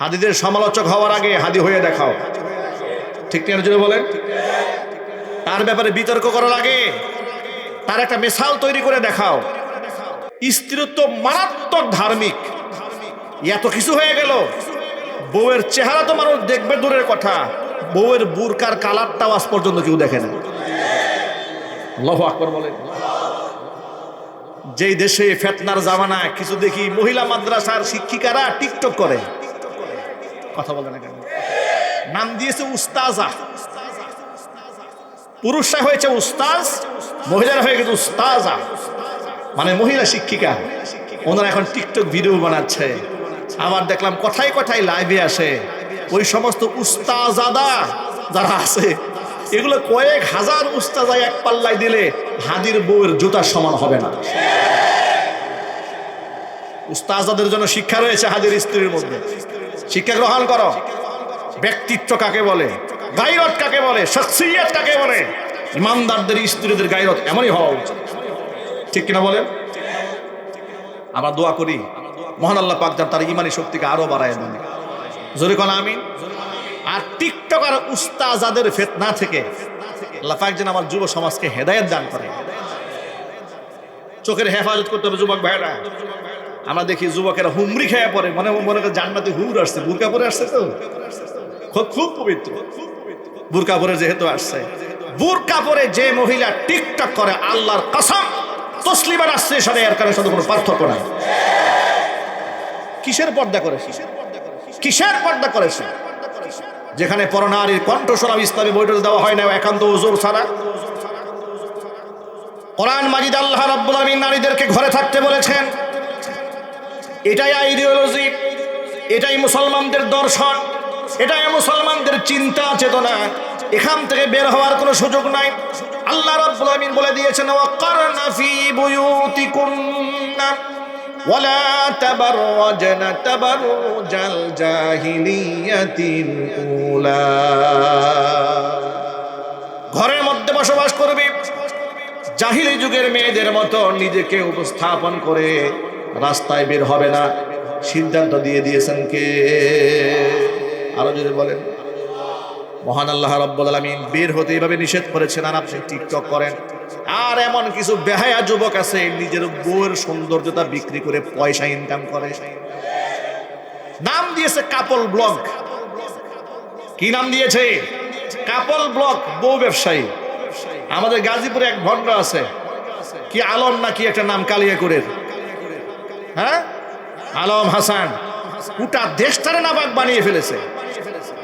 হাদিদের সমালোচক হওয়ার আগে হাদি হয়ে দেখাও। ঠিক জুড়ে বলেন? তার ব্যাপারে বিতর্ক করার আগে তার একটা মেশাল তৈরি করে দেখাও। স্ত্রীত্ব মারাত্মক ধার্মিক। এত কিছু হয়ে গেল। বউয়ের চেহারা তো মানুষ দেখবে দূরের কথা। বউয়ের বুরকার কালারটাও আজ পর্যন্ত কেউ দেখে না লহ আকবর বলেন। যেই দেশে ফেতনার জামানা কিছু দেখি মহিলা মাদ্রাসার শিক্ষিকারা টিকটক করে। কথা বলে না কেন? নাম দিয়েছে উস্তাজা। পুরুষরা হয়েছে উস্তাজ, মহিলারা হয়ে গেছে উস্তাজা। মানে মহিলা শিক্ষিকা। ওনারা এখন টিকটক ভিডিও বানাচ্ছে। আবার দেখলাম কথায় কথায় লাইভে আসে। ওই সমস্ত উস্তাজাদা যারা আছে, এগুলো কয়েক হাজার উস্তাজা এক পাল্লায় দিলে হাদির বউয়ের জুতার সমান হবে না। উস্তাজাদের জন্য শিক্ষা রয়েছে হাদির স্ত্রীর মধ্যে। শিক্ষা গ্রহণ করো। ব্যক্তিত্ব কাকে বলে? গাইরত কাকে বলে? শখসিয়ত কাকে বলে? ইমানদারদের, স্ত্রীদের গাইরত এমনই হওয়া উচিত। ঠিক কিনা বলেন? আমরা দোয়া করি। মহান আল্লাহ পাক তার ইমানি শক্তিকে আরও বাড়ায় দেন। জোরে কোন আমি আর টিকটক আর উস্তাজাদের ফেতনা থেকে আল্লাহ পাক যেন আমার যুব সমাজকে হেদায়েত দান করে। চোখের হেফাজত করতে হবে, যুবক ভাইরা আমরা দেখি যুবকেরা হুমরি খেয়ে পড়ে, মনে মনে করে জান্নাতে হুর আসছে, বুরকা পরে আসছে তো? খুব পবিত্র। বুরকা পরে যেহেতু আসছে। বুরকা পরে যে মহিলা টিকটক করে, আল্লাহর কসম তসলিমার আসছে সাথে এর কারণে সাথে কোনো পার্থক্য নাই। কিসের পর্দা করে কিসের পর্দা করেছে? যেখানে পরনারীর কণ্ঠস্বরাব ইসলামী বৈঠক দেওয়া হয় না, একান্ত ওজোর ছাড়া। কোরআন মাজিদ আল্লাহ রাব্বুল আলামিন নারীদেরকে ঘরে থাকতে বলেছেন এটাই আইডিওলজি এটাই মুসলমানদের দর্শন, এটাই মুসলমানদের চিন্তা, চেতনা। এখান থেকে বের হওয়ার কোনো সুযোগ নাই। আল্লাহ রাব্বুল আমিন বলে দিয়েছেন, ওয়াকারনা ফি বুয়ুতিকুন্না, ওয়ালা তাবাররাজনা তাবাররুজাল জাহিলিয়াতিল উলা। ঘরের মধ্যে বসবাস করবে। জাহিলি যুগের মেয়েদের মতো নিজেকে উপস্থাপন করে রাস্তায় বের হবে না। সিদ্ধান্ত দিয়ে দিয়েছেন কে? আরও যদি বলেন। মহান আল্লাহ রব্বুল আলামিন বের হতে এইভাবে নিষেধ করেছেন আর আপনি টিকটক করেন। আর এমন কিছু বেহায়া যুবক আছে, নিজের বউয়ের সৌন্দর্যতা বিক্রি করে পয়সা ইনকাম করে। নাম দিয়েছে কাপল ব্লগ। কি নাম দিয়েছে? কাপল ব্লগ, বউ ব্যবসায়ী। আমাদের গাজীপুরে এক ভণ্ড আছে। কি আলম নাকি একটা নাম কালিয়াকুরের হ্যাঁ? আলম হাসান, গোটা দেশটারে নাপাক বানিয়ে ফেলেছে।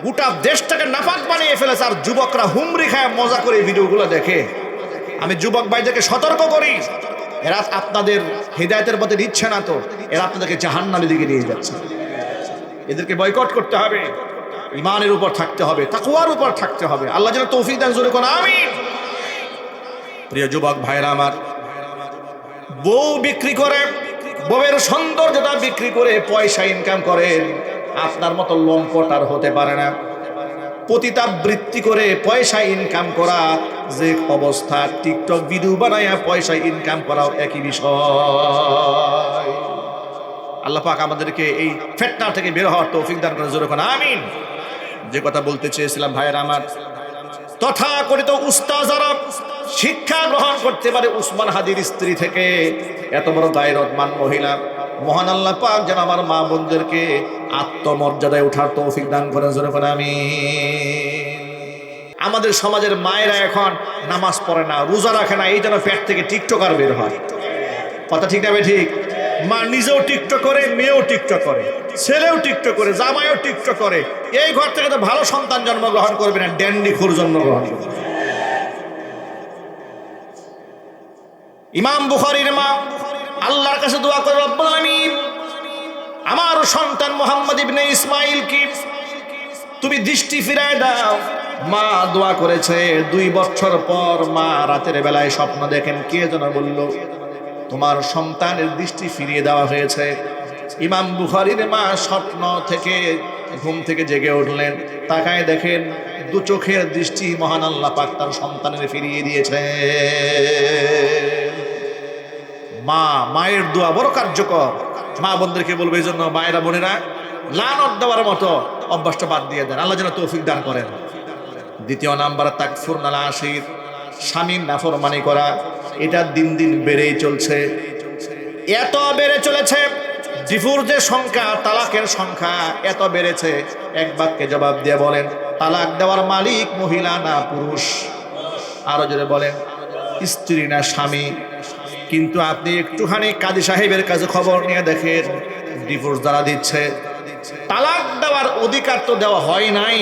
গোটা দেশটাকে নাপাক বানিয়ে ফেলেছে আর যুবকরা হুমরি খায়, মজা করে ভিডিওগুলো দেখে। আমি যুবক ভাইদেরকে সতর্ক করি, এরা আপনাদের হৃদায়তের পথে দিচ্ছে না তো, এরা আপনাদেরকে জাহান্নামের দিকে নিয়ে যাচ্ছে। এদেরকে বয়কট করতে হবে, ইমানের উপর থাকতে হবে তাকুয়ার উপর থাকতে হবে। আল্লাহ যেন তৌফিক দান জোরে কোন আমি প্রিয় যুবক ভাইরা আমার, বউ বিক্রি করে বউয়ের সৌন্দর্যতা বিক্রি করে পয়সা ইনকাম করেন আপনার মতো লম্পট আর হতে পারে না। পতিতাবৃত্তি করে পয়সা ইনকাম করা, যে অবস্থা, টিকটক ভিডিও বানায়া পয়সা ইনকাম করাও একই বিষয়। আল্লাহ পাক আমাদেরকে এই ফেটনা থেকে বের হওয়ার তৌফিক দান করে জোরে আমিন। যে কথা বলতে চেয়েছিলাম ভাইয়ের আমার, তথাকথিত উস্তাজারা শিক্ষা গ্রহণ করতে পারে উসমান হাদির স্ত্রী থেকে। এত বড় গায়রতমান মহিলা। মহান আল্লাহ পাক যেন আমার মা বোনদেরকে আত্মমর্যাদায় ওঠার তৌফিক দান করেন, জোরে কোন আমি আমাদের সমাজের মায়েরা এখন নামাজ পড়ে না, রোজা রাখে না, এই যেন পেট থেকে টিকটকার বের হয়। কথা ঠিক না ঠিক? মা নিজেও টিকটক করে, মেয়েও টিকটক করে, ছেলেও টিকটক করে, জামাইও টিকটক করে। এই ঘর থেকে তো ভালো সন্তান জন্মগ্রহণ করবে না ড্যান্ডি খুর জন্মগ্রহণ করবে। ইমাম বুখারীর মা আল্লাহর কাছে দোয়া করে, রব্বুল আলামিন, আমার সন্তান মোহাম্মদ ইবনে ইসমাইল কি তুমি দৃষ্টি ফিরায় দাও। মা দোয়া করেছে। দুই বছর পর মা রাতের বেলায় স্বপ্ন দেখেন, কে যেন বলল, তোমার সন্তানের দৃষ্টি ফিরিয়ে দেওয়া হয়েছে। ইমাম বুখারির মা স্বপ্ন থেকে, ঘুম থেকে জেগে উঠলেন। তাকায় দেখেন, দু চোখের দৃষ্টি মহান আল্লাহ পাক তার সন্তানের ফিরিয়ে দিয়েছে। মা, মায়ের দোয়া বড় কার্যকর। মা বোনদেরকে বলবে এই জন্য মায়েরা বোনেরা, লানত দেওয়ার মতো অভ্যাসটা বাদ দিয়ে দেন। আল্লাহ যেন তৌফিক দান করেন। দ্বিতীয় নাম্বার, তাকফুর নালা আশির। স্বামীর নাফরমানি করা, এটা দিন দিন বেড়েই চলছে। এত বেড়ে চলেছে, ডিভোর্সের সংখ্যা, তালাকের সংখ্যা এত বেড়েছে। এক বাক্যে জবাব দিয়ে বলেন, তালাক দেওয়ার মালিক মহিলা না পুরুষ? আরও জোরে বলেন, স্ত্রী না স্বামী? কিন্তু আপনি একটুখানি কাজী সাহেবের কাছে খবর নিয়ে দেখেন ডিভোর্স দ্বারা দিচ্ছে, তালাক দেওয়ার অধিকার তো দেওয়া হয় নাই।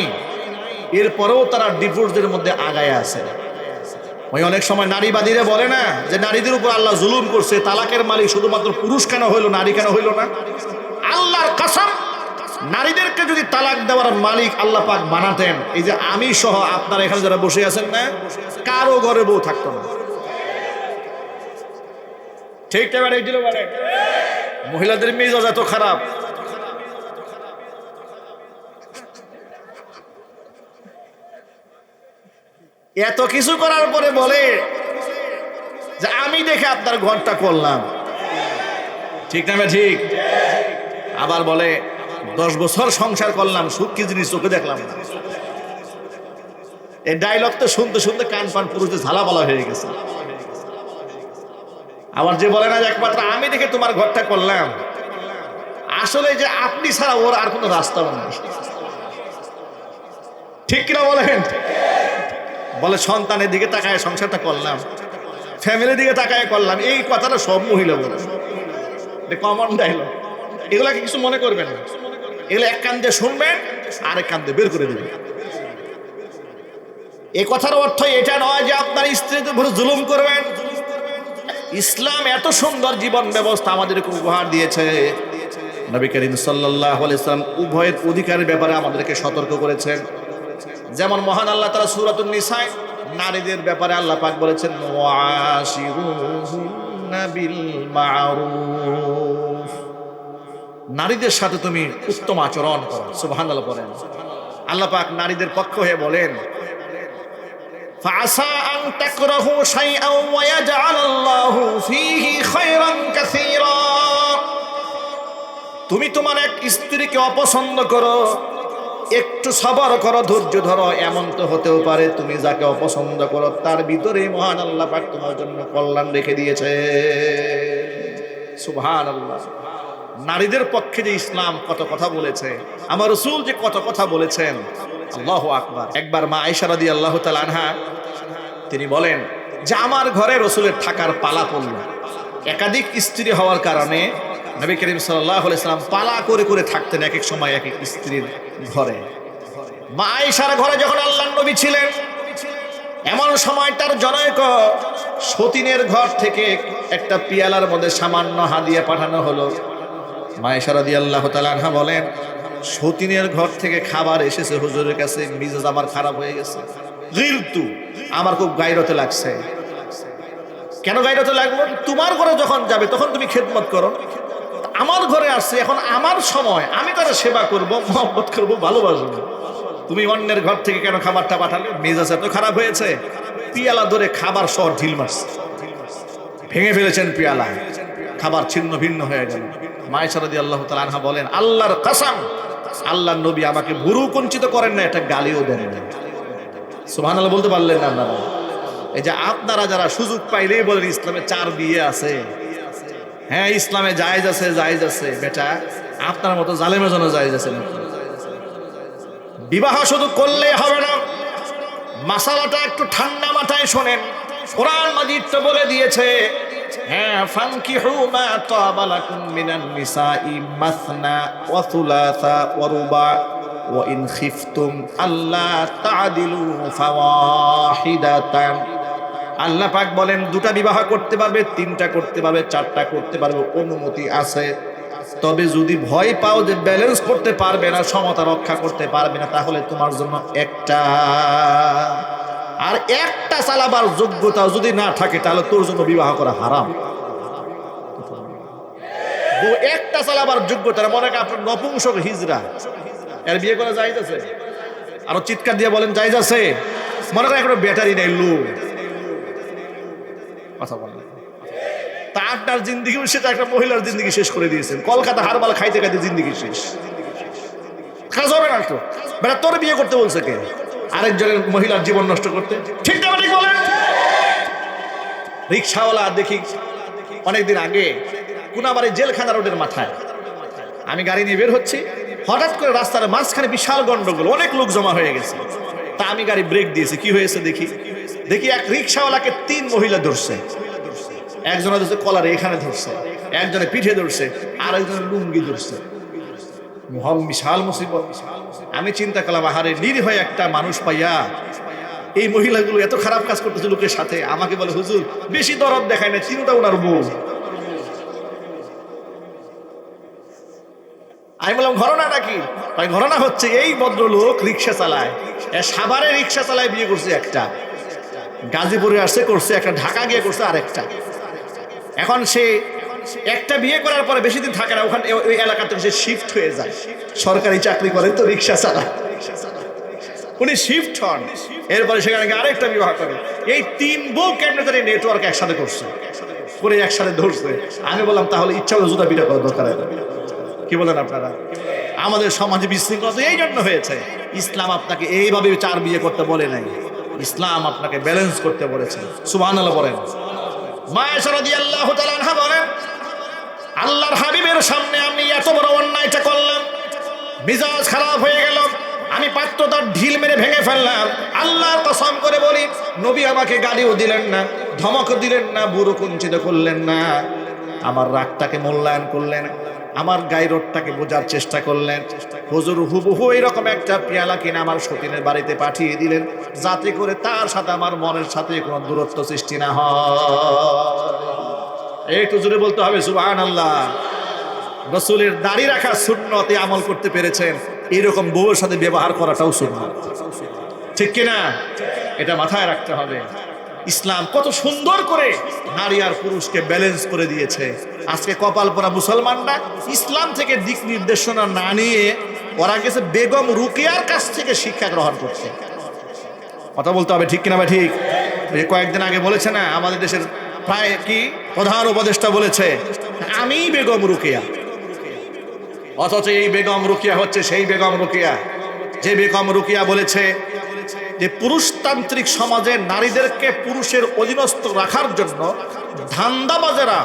এরপরেও তারা ডিভোর্সের মধ্যে আগায় আছে। ওই অনেক সময় নারীবাদীরা বলে না যে নারীদের উপর আল্লাহ জুলুম করছে, তালাকের মালিক শুধুমাত্র পুরুষ কেন হইল, নারী কেন হইল না? আল্লাহর কাসাম, নারীদেরকে যদি তালাক দেওয়ার মালিক আল্লাহ পাক বানাতেন, এই যে আমি সহ আপনারা এখানে যারা বসে আছেন না, কারও ঘরে বউ থাকতো না। ঠিক এবার এই মানে। মহিলাদের মেজাজ এত খারাপ। এত কিছু করার পরে বলে যে আমি দেখে আপনার ঘরটা করলাম। ঠিক না ঠিক? আবার বলে, দশ বছর সংসার করলাম, সুখ কি জিনিস চোখে দেখলাম এই ডায়লগ তো শুনতে শুনতে কান পান পুরুষদের ঝালা বলা হয়ে গেছে। আবার যে বলে না যে একমাত্র আমি দেখে তোমার ঘরটা করলাম, আসলে যে আপনি ছাড়া ওর আর কোনো রাস্তাও নেই। ঠিক কিনা বলেন? বলে সন্তানের দিকে তাকায় সংসারটা করলাম, ফ্যামিলির দিকে তাকায় করলাম, এই কথাটা সব মহিলা বলে। কমন ডায়লগ এগুলাকে কিছু মনে করবেন না। এগুলো এক কান্দে শুনবেন আর এক কান দিয়ে বের করে দেবেন। এ কথার অর্থ এটা নয় যে আপনার স্ত্রীর উপর জুলুম করবেন ইসলাম এত সুন্দর জীবন ব্যবস্থা আমাদেরকে উপহার দিয়েছে। নবী করিম সাল্লাহ ইসলাম উভয়ের অধিকারের ব্যাপারে আমাদেরকে সতর্ক করেছেন। যেমন মহান আল্লাহ তারা সুরাতুন নিসায়, নারীদের ব্যাপারে আল্লাহ পাক বলেছেন নারীদের সাথে তুমি উত্তম আচরণ করো, সুবহানাল্লাহ বলেন। আল্লাহ পাক নারীদের পক্ষ হয়ে বলেন فعسى أن تكرهوا شيئا ويجعل الله فيه خيرا كثيرا তুমি তোমার এক স্ত্রীকে অপছন্দ করো একটু সবর করো ধৈর্য ধরো এমন তো হতেও পারে তুমি যাকে অপছন্দ করো তার ভিতরে মহান আল্লাহ পাক তোমার জন্য কল্যাণ রেখে দিয়েছে সুবহান আল্লাহ নারীদের পক্ষে যে ইসলাম কত কথা বলেছে আমার রসুল যে কত কথা বলেছেন আল্লাহ আকবার। একবার মা আয়সা রাদি আল্লাহ আনহা, তিনি বলেন, যে আমার ঘরে রসুলের থাকার পালা পড়ল। একাধিক স্ত্রী হওয়ার কারণে নবী করিম সাল্লাহ ইসলাম পালা করে করে থাকতেন এক এক সময় এক এক স্ত্রীর ঘরে। মা আয়সার ঘরে যখন আল্লাহ নবী ছিলেন, এমন সময় তার জনৈক সতীনের ঘর থেকে একটা পিয়ালার মধ্যে সামান্য হাদিয়া পাঠানো হলো। মায়েশারা দিয়ে আল্লাহ তালানহা বলেন সতীনের ঘর থেকে খাবার এসেছে, হুজুরের কাছে মিজাজ আমার খারাপ হয়ে গেছে। গিলতু আমার খুব গাইরতে লাগছে। কেন গাইরতে লাগল তোমার ঘরে যখন যাবে, তখন তুমি খেদমত করো। আমার ঘরে আসছে, এখন আমার সময়, আমি তারা সেবা করব, মহব্বত করব, ভালোবাসবো। তুমি অন্যের ঘর থেকে কেন খাবারটা পাঠালে? মেজাজ এত খারাপ হয়েছে। পিয়ালা ধরে খাবার সহ ঢিল মারছে। ভেঙে ফেলেছেন পিয়ালা। খাবার ছিন্ন ভিন্ন হয়ে গেল। মায়েশারদি আল্লাহ তালহা বলেন, আল্লাহর কাসাম আল্লাহর নবী আমাকে বুরু কঞ্চিত করেন না একটা গালিও দেন না। সুহান আল্লাহ বলতে পারলেন না আপনারা। এই যে আপনারা যারা সুযোগ পাইলেই বলেন, ইসলামে চার বিয়ে আছে। হ্যাঁ ইসলামে জায়েজ আছে জায়েজ আছে। বেটা, আপনার মতো জালেমের জন্য জায়েজ আছে নাকি? বিবাহ শুধু করলে হবে না। মাসালাটা একটু ঠান্ডা মাথায় শোনেন। কোরআন মাজিদ তো বলে দিয়েছে হ্যাঁ ফানকিহু মা তাবা লাকুম মিনান নিসাই মাসনা ওয়া থুলাসা ওয়া রুবা ওয়া ইন খিফতুম আল্লা তা'দিলু ফাওয়াহিদাতান। আল্লাহ পাক বলেন, দুটা বিবাহ করতে পারবে, তিনটা করতে পারবে, চারটা করতে পারবে, অনুমতি আছে। তবে যদি ভয় পাও যে ব্যালেন্স করতে পারবে না, সমতা রক্ষা করতে পারবে না, তাহলে তোমার জন্য একটা আর একটা চালাবার যোগ্যতা যদি না থাকে, তাহলে তোর জন্য বিবাহ করা হারাম। একটা চালাবার যোগ্যতা মনে করেন আপনার নপুংসক হিজরা। এর বিয়ে করা যাইতেছে আরও চিৎকার দিয়ে বলেন যাই যাচ্ছে মনে করেন একটা ব্যাটারি নেই, লো। কথা বলেন। তা আপনার জিন্দিগি সেটা একটা মহিলার জিন্দিগি শেষ করে দিয়েছেন। কলকাতা হারবাল খাইতে খাইতে জিন্দিগি শেষ। কাজ হবে না তো? বেটা, তোর বিয়ে করতে বলছে কে? আরেকজনের মহিলার জীবন নষ্ট করতে। ঠিক বলেন? রিক্সাওয়ালা দেখি অনেকদিন আগে কুনাবাড়ি জেলখানা রোডের মাথায়। আমি গাড়ি নিয়ে বের হচ্ছি। হঠাৎ করে রাস্তার মাঝখানে বিশাল গন্ডগোল, অনেক লোক জমা হয়ে গেছে। তা আমি গাড়ি ব্রেক দিয়েছি, কি হয়েছে দেখি। দেখি এক রিক্সাওয়ালাকে তিন মহিলা ধরছে। একজনে ধরছে, কলারে এখানে ধরছে। একজনে পিঠে ধরছে আর একজনে লুঙ্গি ধরছে। বিশাল মুসিবত। আমি চিন্তা করলাম, আহারে, নিরীহ একটা মানুষ পাইয়া এই মহিলাগুলো এত খারাপ কাজ করতেছে লোকের সাথে। আমাকে বলে, হুজুর, বেশি দরদ দেখায় না চিন্তা ওনার বউ। আমি বললাম ঘটনাটা কি? ভাই ঘটনা হচ্ছে এই ভদ্রলোক রিক্সা চালায়। সাভারে রিক্সা চালায়, বিয়ে করছে একটা। গাজীপুরে আসছে, করছে একটা, ঢাকা গিয়ে করছে আরেকটা। এখন সে একটা বিয়ে করার পরে বেশি দিন থাকে না, ওখানে ওই- এলাকা থেকে সে শিফট হয়ে যায়। সরকারি চাকরি করে তো রিক্সা চালায়। উনি শিফট হন। এরপরে সেখানে গিয়ে আরেকটা বিবাহ করে। এই তিন বউ কেমনে তার নেটওয়ার্ক একসাথে করছে। করে একসাথে ধরছে। আমি বললাম, তাহলে ইচ্ছা হলে জুতা বিটা করার দরকার কি বলেন আপনারা? আমাদের সমাজে বিশৃঙ্খলা তো এই জন্য হয়েছে। ইসলাম আপনাকে এইভাবে চার বিয়ে করতে বলে নাই। ইসলাম আপনাকে ব্যালেন্স করতে বলেছে। আল্লাহ বলেন। মায়েশা রাদিয়াল্লাহু তাআলা আনহা বলেন আল্লাহর হাবিবের সামনে আমি এত বড় অন্যায়টা করলাম। মিজাজ খারাপ হয়ে গেল। আমি পাত্র তার ঢিল মেরে ভেঙে ফেললাম। আল্লাহর কসম করে বলি, নবী আমাকে গালিও দিলেন না, ধমক দিলেন না, বুড়ো কুঞ্চিত করলেন না। আমার রাগটাকে মূল্যায়ন করলেন, আমার গাইরোডটাকে বোঝার চেষ্টা করলেন। হুজুর হুবহু এরকম একটা পেয়ালা কিনে আমার সতীনের বাড়িতে পাঠিয়ে দিলেন, যাতে করে তার সাথে আমার মনের সাথে কোনো দূরত্ব সৃষ্টি না হয়। একটু জোরে বলতে হবে সুবহান আল্লাহ রসুলের দাড়ি রাখা শূন্যতে আমল করতে পেরেছেন। এরকম বউয়ের সাথে ব্যবহার করাটাও শূন্য ঠিক কিনা? এটা মাথায় রাখতে হবে। ইসলাম কত সুন্দর করে নারী আর পুরুষকে ব্যালেন্স করে দিয়েছে। আজকে কপাল পরা মুসলমানরা ইসলাম থেকে দিক নির্দেশনা না নিয়ে ওরা গেছে বেগম রুকিয়ার কাছ থেকে শিক্ষা গ্রহণ করছে। কথা বলতে হবে, ঠিক কিনা ভাই ঠিক? কয়েকদিন আগে বলেছে না, আমাদের দেশের প্রায় কি? প্রধান উপদেষ্টা বলেছে আমি বেগম রুকিয়া। অথচ এই বেগম রুকিয়া হচ্ছে সেই বেগম রুকিয়া। যে বেগম রুকিয়া বলেছে যে পুরুষতান্ত্রিক সমাজে নারীদেরকে পুরুষের অধীনস্থ রাখার জন্য ধান্দাবাজেরা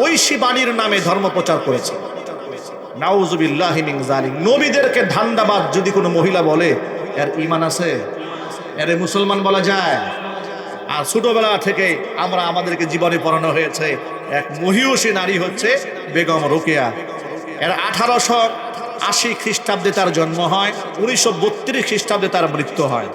ঐশী বাণীর নামে ধর্ম প্রচার করেছে। নবীদেরকে ধান্দাবাজ যদি কোনো মহিলা বলে, এর ইমান আছে? এর মুসলমান বলা যায়? আর ছোটবেলা থেকে আমরা আমাদেরকে জীবনে পড়ানো হয়েছে। এক মহিষী নারী হচ্ছে বেগম রোকেয়া। এর আঠারোশো আশি খ্রিস্টাব্দে তার জন্ম হয়, উনিশশো বত্রিশ খ্রিস্টাব্দে তার মৃত্যু হয়।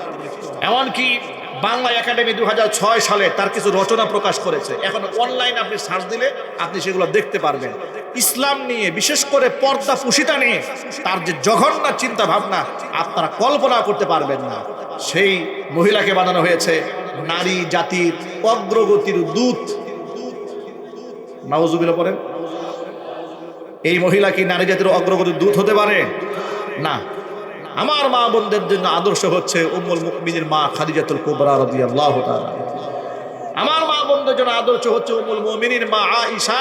এমনকি বাংলা একাডেমি দু হাজার ছয় সালে তার কিছু রচনা প্রকাশ করেছে। এখন অনলাইন আপনি সার্চ দিলে আপনি সেগুলো দেখতে পারবেন। ইসলাম নিয়ে, বিশেষ করে পর্দা পুষিতা নিয়ে তার যে জঘন্য চিন্তা ভাবনা আপনারা কল্পনা করতে পারবেন না। সেই মহিলাকে বানানো হয়েছে নারী জাতির অগ্রগতির দূত। নাওজুবিল্লা পড়েন। এই মহিলা কি নারী জাতির অগ্রগতির দূত হতে পারে? না। আমার মা বোনদের জন্য আদর্শ হচ্ছে উম্মুল মুকমিনের মা খাদিজাতুল কুবরা রাদিয়াল্লাহু তাআলা আমার মা বোনদের জন্য আদর্শ হচ্ছে উম্মুল মুমিনিন মা আয়েশা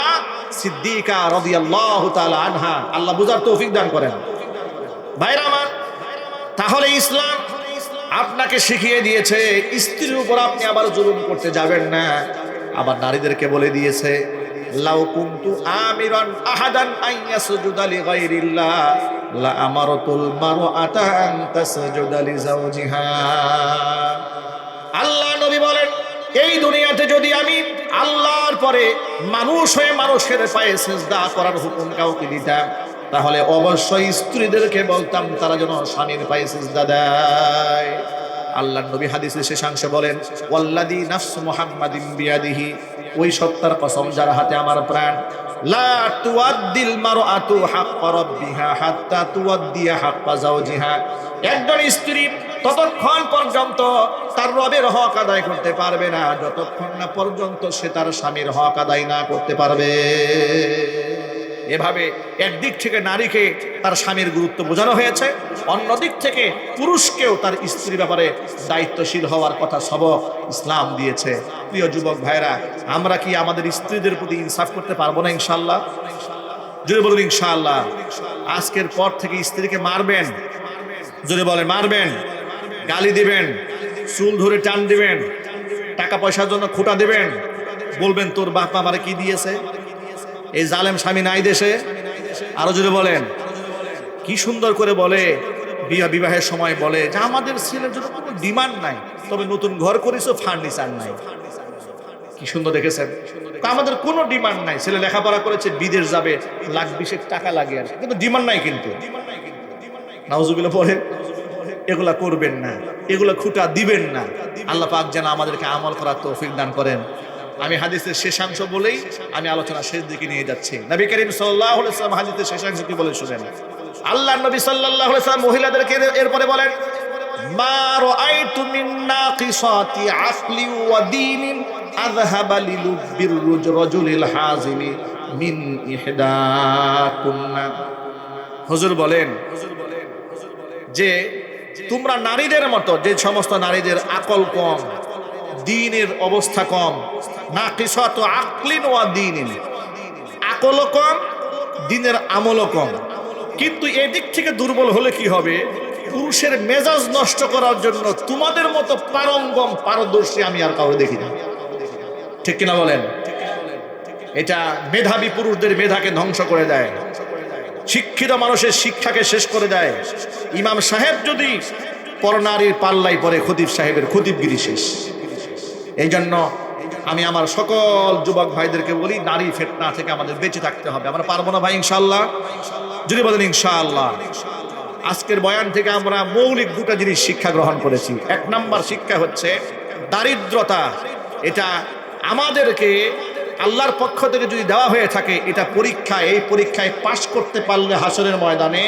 সিদ্দিকা রাদিয়াল্লাহু তাআলা আনহা। আল্লাহ বুঝার তৌফিক দান করেন। ভাইরা আমার, তাহলে ইসলাম আপনাকে শিখিয়ে দিয়েছে, স্ত্রীর উপর আপনি আবার জুলুম করতে যাবেন না। আবার নারীদেরকে বলে দিয়েছে, লাউ কুনতু আমিরান আহাদান আইয়াসজুদা লিগাইরিল্লাহ, লা আমারাতুল মারআতা আন তাসজুদা লিজাওজিহা। আল্লাহ নবী বলেন, এই দুনিয়াতে যদি আমি আল্লাহর পরে মানুষ হয়ে মানুষের পায়ে সেজদা করার হুকুম কাউকে দিতাম তাহলে অবশ্যই স্ত্রীদেরকে বলতাম, তারা যেন স্বামীর পায়ে সেজদা দেয়। আল্লাহ নবী হাদিসে শেষাংশে বলেন ওয়াল্লাদি নাফস মুহাম্মাদিন বিয়াদিহি ওই সত্তার কসম যার হাতে আমার প্রাণ। লা তুয়াদ্দিল মারআতু হাক্কা রাব্বিহা হাত্তা তুয়াদ্দিয়া হাক্কা যাওজিহা একজন স্ত্রী ততক্ষণ পর্যন্ত তার রবের হক আদায় করতে পারবে না, যতক্ষণ না পর্যন্ত সে তার স্বামীর হক আদায় না করতে পারবে। এভাবে একদিক থেকে নারীকে তার স্বামীর গুরুত্ব বোঝানো হয়েছে অন্য দিক থেকে পুরুষকেও তার স্ত্রীর ব্যাপারে দায়িত্বশীল হওয়ার কথা সবক ইসলাম দিয়েছে। প্রিয় যুবক ভাইরা আমরা কি আমাদের স্ত্রীদের প্রতি ইনসাফ করতে পারব না ইনশাল্লাহ যদি বলুন ইনশাল্লাহ আজকের পর থেকে স্ত্রীকে মারবেন। যদি বলে মারবেন। গালি দিবেন। চুল ধরে টান দিবেন। টাকা পয়সার জন্য খোটা দিবেন। বলবেন, তোর বাপ আমারে কি দিয়েছে? এই জালেম স্বামী নাই দেশে? আরও যদি বলেন। কি সুন্দর করে বলে, বিয়া বিবাহের সময় বলে, যে আমাদের ছেলের জন্য কোনো ডিমান্ড নাই, তবে নতুন ঘর করেছ, ফার্নিচার নাই। কি সুন্দর দেখেছেন? আমাদের কোনো ডিমান্ড নাই, ছেলে লেখাপড়া করেছে, বিদেশ যাবে, লাখ বিশেক টাকা লাগে আর। কিন্তু ডিমান্ড নাই কিন্তু। নাউজুবিল্লাহ পরে এগুলা করবেন না, এগুলা খুঁটা দিবেন না। আল্লাহ পাক যেন আমাদেরকে আমল করার তৌফিক দান করেন। আমি হাদিসের শেষাংশ বলেই আমি আলোচনা শেষ দিকে নিয়ে যাচ্ছি। নবী করিম সাল্লাল্লাহু আলাইহি ওয়াসাল্লাম হাদিসের শেষাংশ কি বলে শুনেন? আল্লাহ নবী সাল্লাল্লাহু আলাইহি ওয়াসাল্লাম মহিলাদেরকে এরপরে বলেন, মা রাআইতু মিন নাকিসাতি আকলি ওয়া দীনিন আযহাবা লিলুব্বির রাজুলিল হাজিমি মিন ইহদাকুন্না। হুজুর বলেন, যে তোমরা নারীদের মতো, যে সমস্ত নারীদের আকল কম, দিনের অবস্থা কম না কিসত আকলিন ওয়া দিনিন। আকলও কম, দিনের আমলও কম। কিন্তু এদিক থেকে দুর্বল হলে কি হবে? পুরুষের মেজাজ নষ্ট করার জন্য তোমাদের মতো পারঙ্গম পারদর্শী আমি আর কাউকে দেখি না। ঠিক কিনা বলেন? এটা মেধাবী পুরুষদের মেধাকে ধ্বংস করে দেয়। শিক্ষিত মানুষের শিক্ষাকে শেষ করে দেয়। ইমাম সাহেব যদি পরনারীর পাল্লাই পরে খতিব সাহেবের খতিবগিরি শেষ। এই জন্য আমি আমার সকল যুবক ভাইদেরকে বলি, নারী ফেটনা থেকে আমাদের বেঁচে থাকতে হবে। আমরা পারব না ভাই ইনশাল্লাহ যদি বলেন ইনশাআল্লাহ। আজকের বয়ান থেকে আমরা মৌলিক দুটো জিনিস শিক্ষা গ্রহণ করেছি। এক নাম্বার শিক্ষা হচ্ছে দারিদ্রতা। এটা আমাদেরকে আল্লাহর পক্ষ থেকে যদি দেওয়া হয়ে থাকে, এটা পরীক্ষা, এই পরীক্ষায় পাশ করতে পারলে হাসরের ময়দানে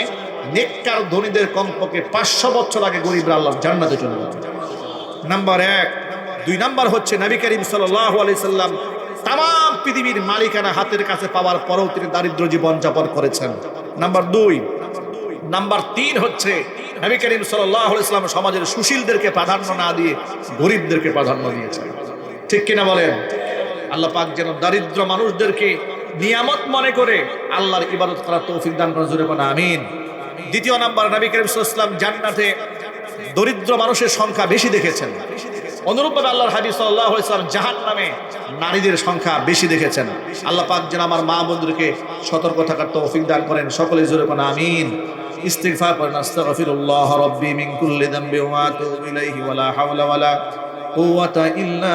নেককার ধনীদের কমপক্ষে পাঁচশো বছর আগে গরিবরা আল্লাহ জান্নাতে চলে যাবে নাম্বার এক দুই নাম্বার হচ্ছে নবী করিম সাল্লাহ আলাইসাল্লাম তাম পৃথিবীর মালিকানা হাতের কাছে পাওয়ার পরেও তিনি দারিদ্র জীবন যাপন করেছেন। নাম্বার দুই। নাম্বার তিন হচ্ছে নবী করিম সাল্লাহ ইসলাম সমাজের সুশীলদেরকে প্রাধান্য না দিয়ে গরিবদেরকে প্রাধান্য দিয়েছেন। ঠিক কিনা বলেন? আল্লাহ পাক যেন দারিদ্র মানুষদেরকে নিয়ামত মনে করে আল্লাহর ইবাদত করার তৌফিক দান করার জন্য কোনো আমিন। দ্বিতীয় নাম্বার, নবী করিম ওয়াসাল্লাম জান্নাতে দরিদ্র মানুষের সংখ্যা বেশি দেখেছেন। অনুরূপভাবে আল্লাহর হাবিব সাল্লাহ ইসলাম জাহান নামে নারীদের সংখ্যা বেশি দেখেছেন। আল্লাহ পাক যেন আমার মা বন্ধুকে সতর্ক থাকার তৌফিক দান করেন। সকলে জোরে কোন আমিন। ইস্তিগফার করেন, আস্তাগফিরুল্লাহ রাব্বি মিন কুল্লি যামবি ওয়া আতুবু ইলাইহি ওয়ালা হাওলা ওয়ালা কুওয়াতা ইল্লা